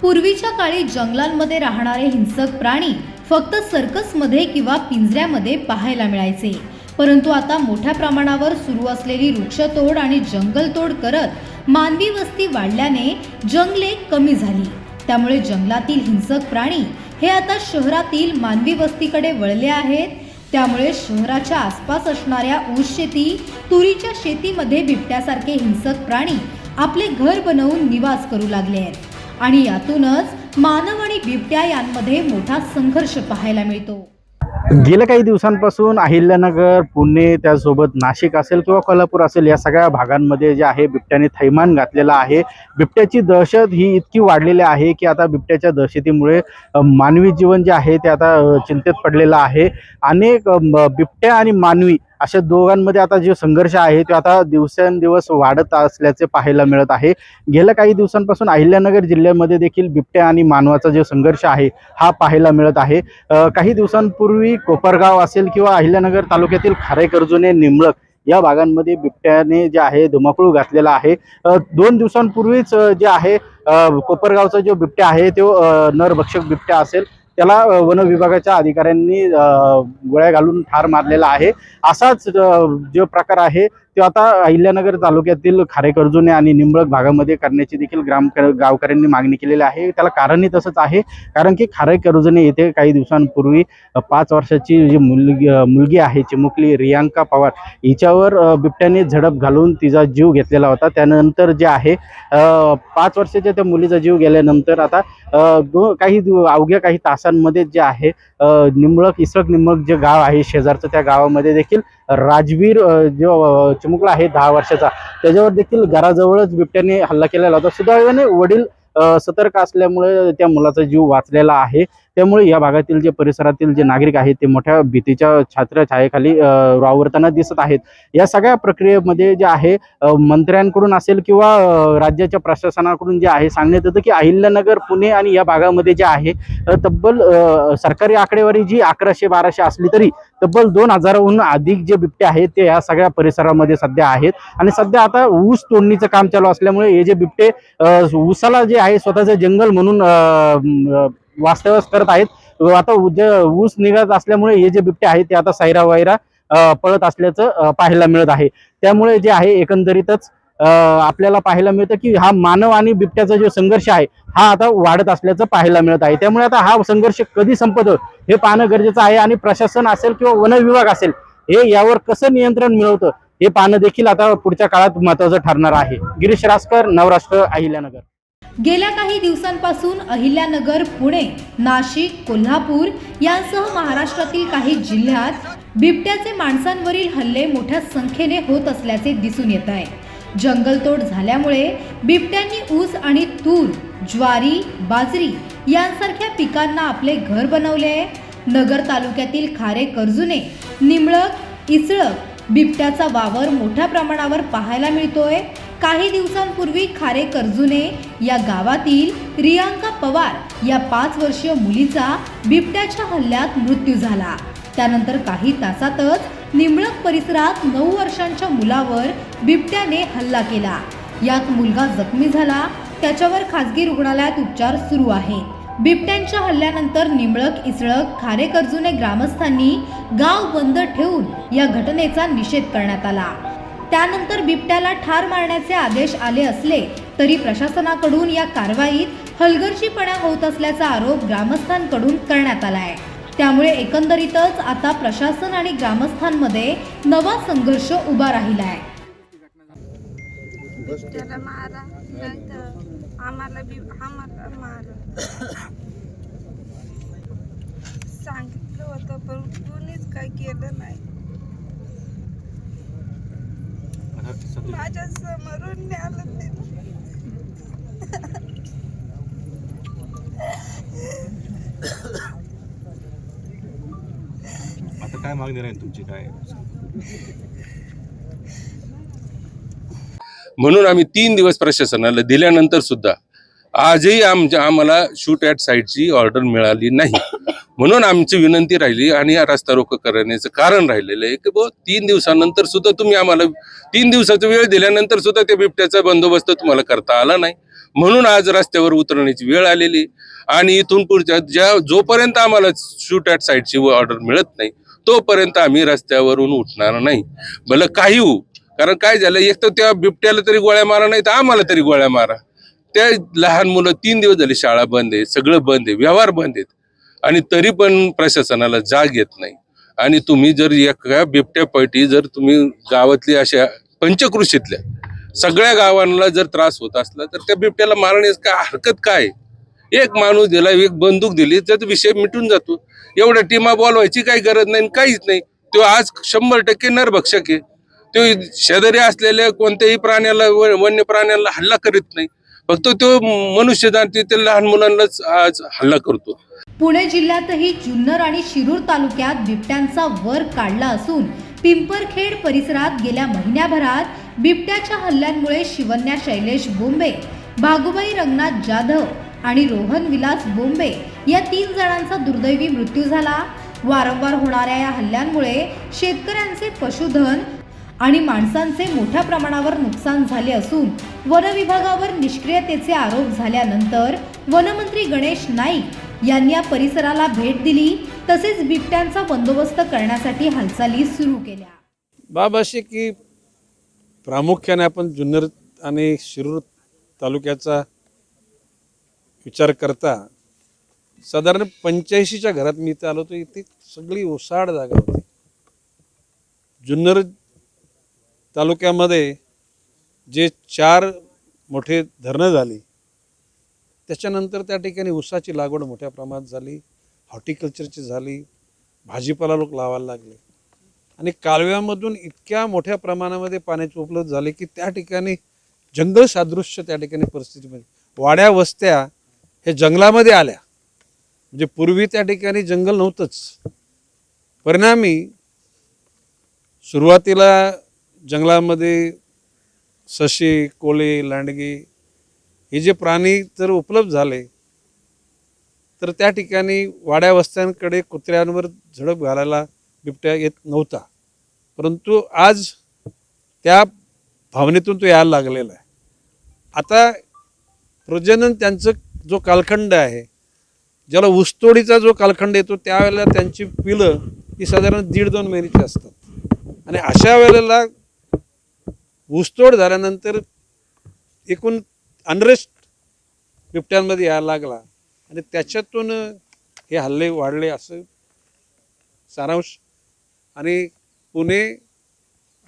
पूर्वीच्या काळी जंगलांमध्ये राहणारे हिंसक प्राणी फक्त सर्कसमध्ये किंवा पिंजऱ्यामध्ये पाहायला मिळायचे. परंतु आता मोठ्या प्रमाणावर सुरू असलेली वृक्षतोड आणि जंगलतोड करत मानवी वस्ती वाढल्याने जंगले कमी झाली. त्यामुळे जंगलातील हिंसक प्राणी हे आता शहरातील मानवी वस्तीकडे वळले आहेत. त्यामुळे शहराच्या आसपास असणाऱ्या ऊस शेती तुरीच्या शेतीमध्ये बिबट्यासारखे हिंसक प्राणी आपले घर बनवून निवास करू लागले आहेत. आणि यातूनच मानव आणि बिबट्या यांमध्ये मोठा संघर्ष पाहायला मिळतो. गेल्या काही दिवसांपासून अहिल्यानगर पुणे त्यासोबत नाशिक असेल किंवा कोल्हापूर असेल या सगळ्या भागांमध्ये जे आहे बिबट्याने थैमान घातलेलं आहे. बिबट्याची दहशत ही इतकी वाढलेली आहे की आता बिबट्याच्या दहशतीमुळे मानवी जीवन जे आहे ते आता चिंतेत पडलेलं आहे. अनेक बिबट्या आणि मानवी अशा दोघांमध्ये आता जो संघर्ष आहे तो आता दिवसेंदिवस वाढत असल्याचे पाहायला मिळत आहे. गेल्या काही दिवसांपासून अहिल्यानगर जिल्ह्यामध्ये देखील बिबट्या आणि मानवाचा जो संघर्ष आहे हा पाहायला मिळत आहे. काही दिवसांपूर्वी कोपरगाव असेल किंवा अहिल्यानगर तालुक्यातील खारेकर्जुने निमळक या भागांमध्ये बिबट्याने जे आहे धुमाकूळ घातलेला आहे. दोन दिवसांपूर्वीच जे आहे कोपरगावचा जो बिबट्या आहे तो नरभक्षक बिबट्या असेल. त्याला वन विभागाच्या अधिकाऱ्यांनी गोळ्या घालून ठार मारलेला आहे. असाच जो प्रकार आहे ते आता अहिल्यानगर तालुक्यातील खारेकर्जुने आणि निंबळक भागामध्ये करण्याची देखील ग्राम गावकऱ्यांनी मागणी केलेली आहे. त्याला कारणही तसंच आहे. कारण की खारेकर्जुने येथे काही दिवसांपूर्वी पाच वर्षाची जी मुलगी मुलगी आहे चिमुकली रियांका पवार हिच्यावर बिबट्याने झडप घालून तिचा जीव घेतलेला होता. त्यानंतर जे आहे पाच वर्षाच्या त्या मुलीचा जीव गेल्यानंतर आता दो काही अवघ्या काही तासांमध्ये जे आहे निंबळक इसरक निंबळक जे गाव आहे शेजारचं त्या गावामध्ये देखील राजवीर जो चिमुकला आहे दहा वर्षाचा त्याच्यावर देखील घराजवळच बिबट्याने हल्ला केलेला होता. सुदैवाने वडील सतर्क असल्यामुळे त्या मुलाचा जीव वाचलेला आहे. त्यामुळे या भागातील जे परिसरातील जे नागरिक आहेत ते मोठ्या भीतीच्या छात्र छायेखाली वावरताना दिसत आहेत. या सगळ्या प्रक्रियेमध्ये जे आहे मंत्र्यांकडून असेल किंवा राज्याच्या प्रशासनाकडून जे आहे सांगण्यात येतं की अहिल्यानगर पुणे आणि या भागामध्ये जे आहे तब्बल सरकारी आकडेवारी जी अकराशे बाराशे असली तरी तब्बल दोन हजाराहून अधिक जे बिबटे आहेत ते या सगळ्या परिसरामध्ये सध्या आहेत. आणि सध्या आता ऊस तोडणीचं काम चालू असल्यामुळे हे जे बिबटे ऊसाला जे आहे स्वतःचं जंगल म्हणून वास्तव्यास करत आहेत. आता उ- जे ऊस निघत असल्यामुळे हे जे बिबटे आहेत ते आता सैरा वायरा पळत असल्याचं पाहायला मिळत आहे. त्यामुळे जे आहे एकंदरीतच आपल्याला पाहायला मिळतं की हा मानव आणि बिबट्याचा जो संघर्ष आहे हा आता वाढत असल्याचं पाहायला मिळत आहे. त्यामुळे आता हा संघर्ष कधी संपतो हे पाहणं गरजेचं आहे आणि प्रशासन असेल किंवा वन विभाग असेल हे यावर कसं नियंत्रण मिळवतं हे पाहणं देखील आता पुढच्या काळात महत्वाचं ठरणार आहे. गिरीश रासकर नवराष्ट्र अहिल्यानगर. गेल्या काही दिवसांपासून अहिल्यानगर पुणे नाशिक कोल्हापूर यांसह महाराष्ट्रातील काही जिल्ह्यात बिबट्याचे माणसांवरील हल्ले मोठ्या संख्येने होत असल्याचे दिसून येत आहे. जंगलतोड झाल्यामुळे बिबट्यांनी ऊस आणि तूर ज्वारी बाजरी यांसारख्या पिकांना आपले घर बनवले आहे. नगर तालुक्यातील खारे कर्जुने निमळक इसळक बिबट्याचा वावर मोठ्या प्रमाणावर पाहायला मिळतोय. काही दिवसांपूर्वी खारे कर्जुने या गावातील रियांका पवार या पाच वर्षीय मुलीचा बिबट्याच्या हल्ल्यात मृत्यू झाला. त्यानंतर काही तासातच निंबळक परिसरात नऊ वर्षांच्या मुलावर बिबट्याने हल्ला केला. यात मुलगा जखमी झाला. त्याच्यावर खासगी रुग्णालयात उपचार सुरू आहेत. बिबट्यांच्या हल्ल्यानंतर निंबळक इसळक खारेकर्जुने ग्रामस्थांनी गाव बंद ठेवून या घटनेचा निषेध करण्यात आला. त्यानंतर बिबट्याला ठार मारण्याचे आदेश आले असले तरी प्रशासनाकडून या कारवाईत हलगर्जीपणा होत असल्याचा आरोप ग्रामस्थांकडून करण्यात आला आहे त्यामुळे एकंदरीतच आता प्रशासन आणि ग्रामस्थांमध्ये नवा संघर्ष उभा राहिला आहे. त्याला मारा आम्हाला बी आम्हाला मारा. सांगितलं होतं पण कोणीच काय केलं नाही. माझ्या समोरून न्यालं ते काय मागणी राहील तुमची? काय? म्हणून आम्ही तीन दिवस प्रशासनाला दिल्यानंतर सुद्धा आजही आमच्या आम्हाला शूट ॲट साईटची ऑर्डर मिळाली नाही. म्हणून आमची विनंती राहिली आणि या रस्ता रोको करण्याचं कारण राहिलेलं आहे की बो तीन दिवसानंतर सुद्धा तुम्ही आम्हाला तीन दिवसाचा वेळ दिल्यानंतर सुद्धा त्या बिबट्याचा बंदोबस्त तुम्हाला करता आला नाही. म्हणून आज रस्त्यावर उतरण्याची वेळ आलेली आणि इथून पुढच्या ज्या जोपर्यंत आम्हाला शूट ॲट साईडची ऑर्डर मिळत नाही तोपर्यंत आम्ही रस्त्यावरून उठणार नाही. भलं काही होऊ. कारण काय झालं एक तर त्या बिबट्याला तरी गोळ्या मारा नाही तर आम्हाला तरी गोळ्या मारा. त्या लहान मुलं तीन दिवस झाले शाळा बंद आहे सगळं बंद आहे व्यवहार बंद आहेत. आणि तरी पण प्रशासनाला जाग येत नाही. आणि तुम्ही जर एका बिबट्या पैठी जर तुम्ही गावातली अशा पंचकृषीतल्या सगळ्या गावांना जर त्रास होत असला तर त्या बिबट्याला मारण्यास काय हरकत काय? एक माणूस दिला एक बंदूक दिली त्याचा विषय मिटून जातो. एवढ्या टीमा बोलवायची काही गरज नाही आणि काहीच नाही. तो आज शंभर टक्के नरभक्षक आहे. तो शेजारी असलेल्या कोणत्याही प्राण्याला वन्य प्राण्याला हल्ला करीत नाही. फक्त तो मनुष्य जाणते लहान मुलांनाच आज हल्ला करतो. पुणे जिल्ह्यातही जुन्नर आणि शिरूर तालुक्यात बिबट्यांचा वर काढला असून पिंपरखेड परिसरात गेल्या महिन्याभरात बिबट्याच्या हल्ल्यांमुळे शिवन्या शैलेश बोंबे भागुबाई रंगनाथ जाधव आणि रोहन विलास बोंबे या तीन जणांचा दुर्दैवी मृत्यू झाला. वारंवार होणाऱ्या या हल्ल्यांमुळे शेतकऱ्यांचे पशुधन आणि माणसांचे मोठ्या प्रमाणावर नुकसान झाले असून वन विभागावर निष्क्रियतेचे आरोप झाल्यानंतर वनमंत्री गणेश नाईक यांनी या परिसराला भेट दिली. तसेच बिबट्यांचा बंदोबस्त करण्यासाठी हालचाली सुरू केल्या. बाब अशी की प्रामुख्याने आपण जुन्नर आणि शिरूर तालुक्याचा विचार करता साधारण पंच्याऐंशीच्या घरात मी इथे आलो होतो इथे सगळी ओसाड जागा होती. जुन्नर तालुक्यामध्ये जे चार मोठे धरणं झाली त्याच्यानंतर त्या ठिकाणी ऊसाची लागवड मोठ्या प्रमाणात झाली हॉर्टिकल्चरची झाली भाजीपाला लोक लावायला लागले. आणि कालव्यामधून इतक्या मोठ्या प्रमाणामध्ये पाण्याची उपलब्ध झाले की त्या ठिकाणी जंगल सादृश्य त्या ठिकाणी परिस्थितीमध्ये वाड्या वस्त्या हे जंगलामध्ये आल्या. म्हणजे पूर्वी त्या ठिकाणी जंगल नव्हतंच. परिणामी सुरुवातीला जंगलामध्ये सशी कोळी लांडगी हे जे प्राणी जर उपलब्ध झाले तर त्या ठिकाणी वाड्या वस्त्यांकडे कुत्र्यांवर झडप घालायला बिबट्या येत नव्हता. परंतु आज त्या भावनेतून तो यायला लागलेला आहे. आता प्रजनन त्यांचं जो कालखंड आहे ज्याला ऊसतोडीचा जो कालखंड येतो त्यावेळेला त्यांची पिलं ही साधारण दीड दोन महिन्याची असतात. आणि अशा वेळेला ऊसतोड झाल्यानंतर एकूण अनरेस्ट बिबट्यांमध्ये यायला लागला. आणि त्याच्यातून हे हल्ले वाढले असं सारांश. आणि पुणे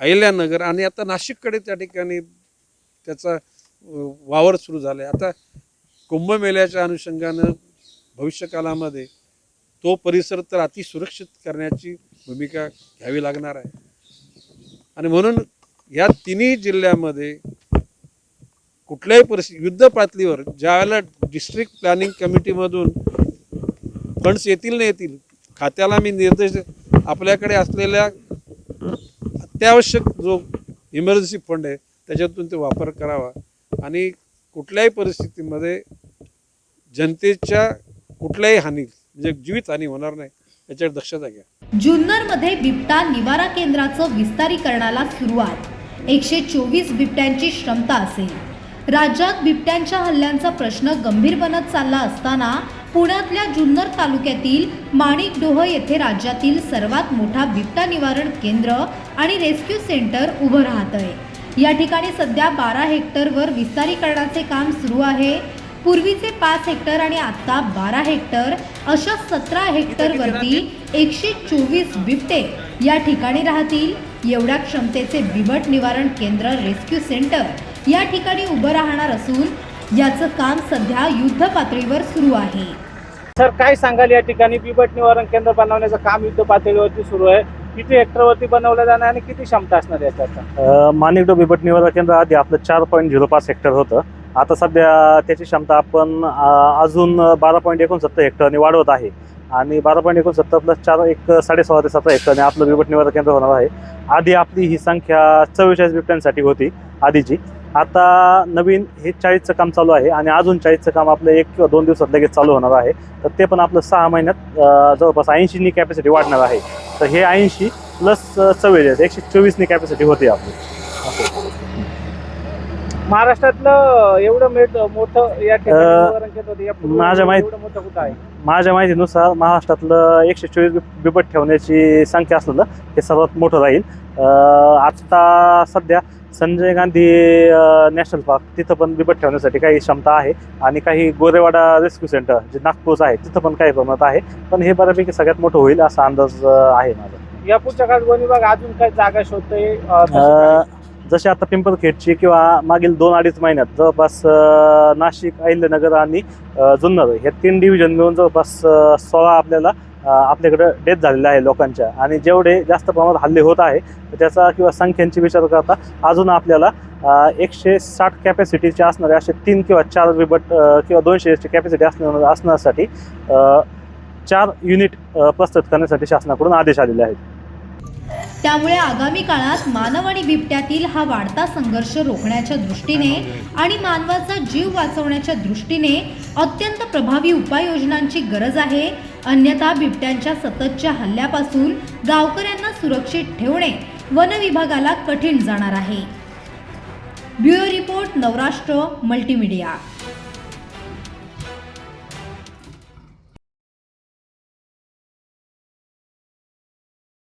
अहिल्यानगर आणि आता नाशिककडे त्या ठिकाणी त्याचा वावर सुरू झाला आहे आता कुंभमेळ्याच्या अनुषंगानं भविष्यकालामध्ये तो परिसर तर अतिसुरक्षित करण्याची भूमिका घ्यावी लागणार आहे. आणि म्हणून या तिन्ही जिल्ह्यामध्ये कुठल्याही परिस्थिती युद्ध पातळीवर ज्यावेळेला डिस्ट्रिक्ट प्लॅनिंग कमिटीमधून फंड्स येतील ना येतील खात्याला मी निर्देश आपल्याकडे असलेल्या अत्यावश्यक जो इमर्जन्सी फंड आहे त्याच्यातून ते वापर करावा. आणि कुठल्याही परिस्थितीमध्ये जनतेच्या कुठल्याही हानी म्हणजे जीवितहानी होणार नाही याच्यावर दक्षता घ्या. जुन्नरमध्ये बिबटा निवारा केंद्राचं विस्तारीकरणाला सुरुवात. एकशे चोवीस बिबट्यांची क्षमता असेल. राज्यात बिबट्यांच्या हल्ल्यांचा प्रश्न गंभीर बनत चालला असताना पुण्यातल्या जुन्नर तालुक्यातील माणिकडोह येथे राज्यातील सर्वात मोठा बिबटा निवारण केंद्र आणि रेस्क्यू सेंटर उभं राहत आहे या ठिकाणी सध्या बारा हेक्टरवर विस्तारीकरणाचे काम सुरू आहे. पूर्वीचे पाच हेक्टर आणि आता बारा हेक्टर अशा सतरा हेक्टरवरती एकशे चोवीस बिबटे या ठिकाणी राहतील. एवढ्या क्षमतेचे बिबट निवारण केंद्र रेस्क्यू सेंटर या ठिकाणी उभं राहणार असून याचं काम सध्या युद्ध पातळीवर सुरू आहे. सर काय सांगाल या ठिकाणी? बिबट निवारण केंद्र बनवण्याचं काम युद्ध पातळीवरती सुरू आहे. किती हेक्टरवरती बनवलं जाणार आणि किती क्षमता असणार याच्यात? अ, माणिकडो बिबट निवारण केंद्र आधी आपलं चार पॉईंट झिरो पाच हेक्टर होतं. आता सध्या त्याची क्षमता आपण अजून बारा पॉईंट एकोणसत्तर हेक्टरने वाढवत आहे. आणि बारा पॉईंट एकोणसत्तर प्लस चार एक साडेसहा ते सतरा हेक्टरने आपलं बिबट निवारण केंद्र होणार आहे. आधी आपली ही संख्या चव्वेचाळीस बिबट्यांसाठी होती आधीची. आता नवीन हे चाळीसचं काम चालू आहे आणि अजून चाळीसचं काम आपलं एक किंवा दोन दिवसात लगेच चालू होणार आहे. तर ते पण आपलं सहा महिन्यात जवळपास ऐंशीनी कॅपॅसिटी वाढणार आहे. तर हे ऐंशी प्लस चव्वेचाळीस एकशे चोवीसनी कॅपॅसिटी होते आपली. महाराष्ट्रातलं एवढं मेट मोठं या ठिकाणी माझ्या माहित- एवढं मोठं कुठं आहे? माझ्या माहितीनुसार महाराष्ट्रातलं एकशे चोवीस बिब- बिबट ठेवण्याची संख्या असलेलं हे सर्वात मोठं राहील. अं, आत्ता सध्या संजय गांधी अं, नॅशनल पार्क तिथं पण बिबट ठेवण्यासाठी काही क्षमता आहे आणि काही गोरेवाडा रेस्क्यू सेंटर जे नागपूरचं आहे तिथं पण काही प्रमाणात आहे. पण हे बऱ्यापैकी सगळ्यात मोठं होईल असा अंदाज अं, आहे माझा. या पुढच्या काळात वन विभाग अजून काय जागा शोधतोय अं, तसं अं, काय? जसे आता पिंपळखेडची किंवा मागील दोन अडीच महिन्यात जवळपास नाशिक अहिल्यानगर आणि जुन्नर हे तीन डिव्हिजन मिळून जवळपास सोळा आपल्याला आपल्याकडं डेथ झालेल्या आहे लोकांच्या. आणि जेवढे जास्त प्रमाणात हल्ले होत आहे तर त्याचा किंवा संख्यांची विचार करता अजून आपल्याला एकशे साठ कॅपॅसिटीचे असणारे असे तीन किंवा चार विभट किंवा दोनशेची कॅपॅसिटी असणार असण्यासाठी चार युनिट प्रस्तुत करण्यासाठी शासनाकडून आदेश आलेले आहेत. त्यामुळे आगामी काळात मानव आणि बिबट्यातील हा वाढता संघर्ष रोखण्याच्या दृष्टीने आणि मानवाचा जीव वाचवण्याच्या दृष्टीने अत्यंत प्रभावी उपाययोजनांची गरज आहे. अन्यथा बिबट्यांच्या सततच्या हल्ल्यापासून गावकऱ्यांना सुरक्षित ठेवणे वन विभागाला कठीण जाणार आहे. Bureau report Navrashtra multimedia.